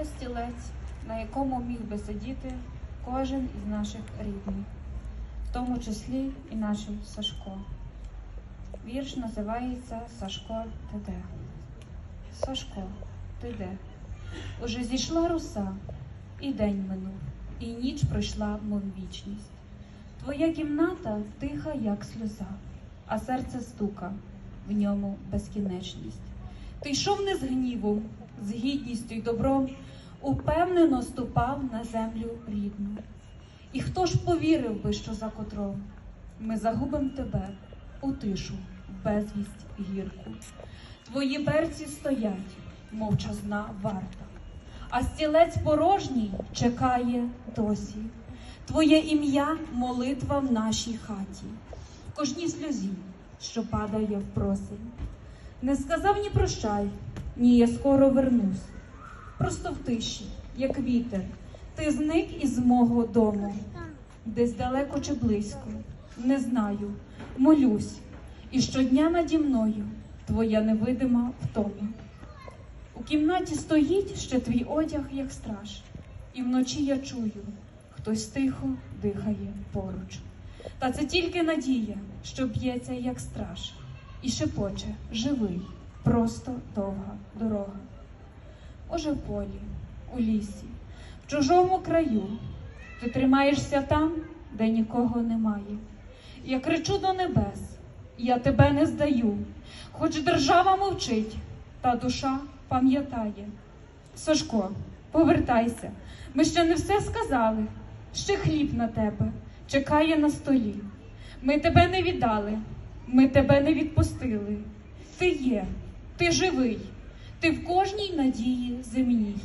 шукає стілець, на якому міг би сидіти кожен із наших рідних, в тому числі і наш Сашко. Вірш називається Сашко ти де. Сашко, ти де? Уже зійшла роса, і день минув, і ніч пройшла, мов вічність. Твоя кімната тиха, як сльоза, а серце стука, в ньому безкінечність. Ти йшов не з гнівом, з гідністю й добром, упевнено ступав на землю рідну. І хто ж повірив би, що за котром ми загубим тебе у тишу, в безвість гірку. Твої берці стоять, мовчазна варта, а стілець порожній чекає досі. Твоє ім'я молитва в нашій хаті, в кожній сльозі, що падає в просень. Не сказав ні прощай, ні я скоро вернусь. Просто в тиші, як вітер, ти зник із мого дому, десь далеко чи близько, не знаю, молюсь, і щодня наді мною твоя невидима втома. У кімнаті стоїть ще твій одяг, як страж, і вночі я чую, хтось тихо дихає поруч. Та це тільки надія, що б'ється, як страж, і шепоче живий, просто довга дорога. Може, в полі, у лісі, в чужому краю, ти тримаєшся там, де нікого немає. Я кричу до небес, я тебе не здаю, хоч держава мовчить, та душа пам'ятає. Сашко, повертайся, ми ще не все сказали, ще хліб на тебе чекає на столі. Ми тебе не віддали, ми тебе не відпустили. Ти є, ти живий, ти в кожній надії земній.